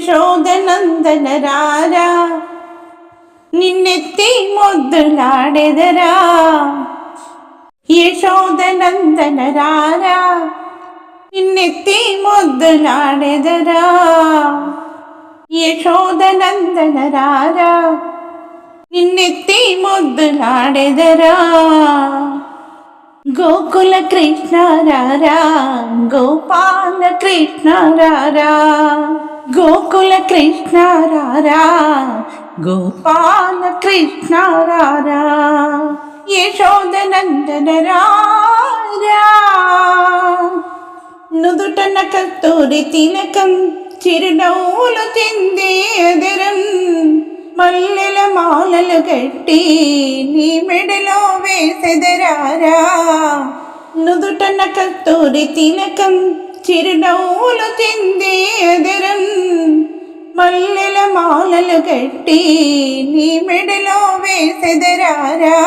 యశోదనందన రారా నిన్నెత్తి మొద్దులాడెదరా యశోదనందన రారా నిన్నెత్తి మొద్దులాడెదరా యశోదనందన రారా నిన్నెత్తి మొద్దులాడెదరా గోకుల కృష్ణ రారా గోపాల కృష్ణ రారా. గోకుల కృష్ణ రారా గోపాల కృష్ణ రారా. యశోద నందన రారా. నుదుటన కస్తూరి తిలకం చిరునవ్వులు చెందే ఎదరం. మల్లెల మాలలు కట్టి నీ మెడలో వేసెదరారా నుదుటన కస్తూరి తిలకం చిరునవ్వులు చెందే ఎదరం మల్లెల మాలలు కట్టి నీ మెడలో వేసెదరారా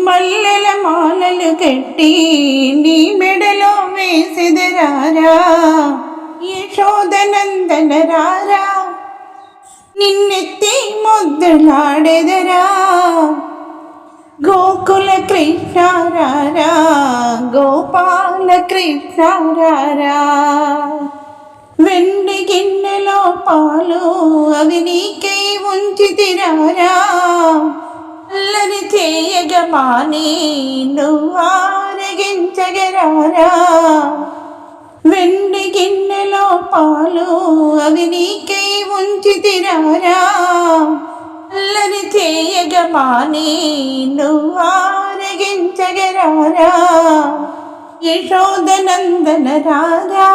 మల్లెల మాలలు కట్టి నీ మెడలో వేసెదరారా యశోదనందన రారా నిన్నెత్తి ముద్దులాడెదరా గోకుల కృష్ణారారా గోపాల కృష్ణారారా? వెండి గిన్నెలో పాలు అవి నీకై ఉంచి తిరారా? అల్లరి చేయగమాని నువ్వారగించగరారా వెండి గిన్నెలో పాలు అవి నీకై ఉంచి తిరారా అల్లరి చేయగమాని నువ్వారగించగరారా యశోదనందన రారా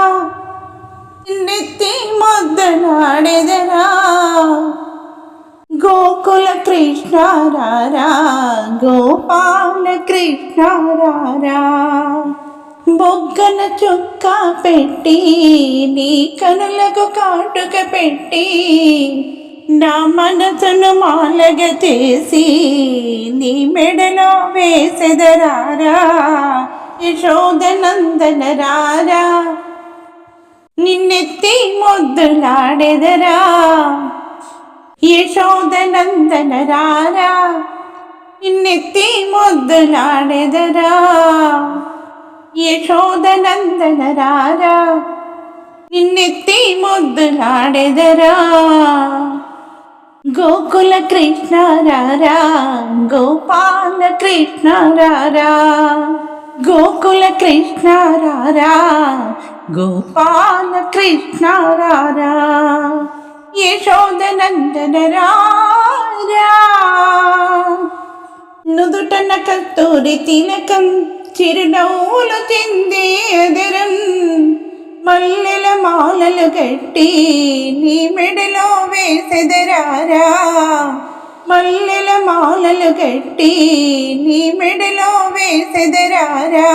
నెత్తి మొద్దనాడెదరా గోకుల కృష్ణ రారా గోపాల కృష్ణ రారా? బొగ్గన చుక్క పెట్టి నీ కనులకు కాటుక పెట్టి నా మనసును మాలగ చేసి నీ మెడలో వేసెదరారా యశోదనందన రారా నిన్నెత్తి మొద్దులాడెదరా యశోదనందన రారా నిన్నెత్తి మొద్దులాడెదరా. యశోదనందనరారా నిన్నెత్తి ముద్దులాడెదరా గోకుల కృష్ణారారా గోపాల కృష్ణారారా. గోకుల కృష్ణారారా గోపాల కృష్ణారారా. యశోదనందనరారా. యశోదనందన రారా నుదుటన కస్తూరి తిలకం చిరునవ్వులు చెంది ఎదరం మల్లెల మాలలు కట్టి నీ మెడలో వేసెదరారా? మల్లెల మాలలు కట్టి నీ మెడలో వేసెదరారా?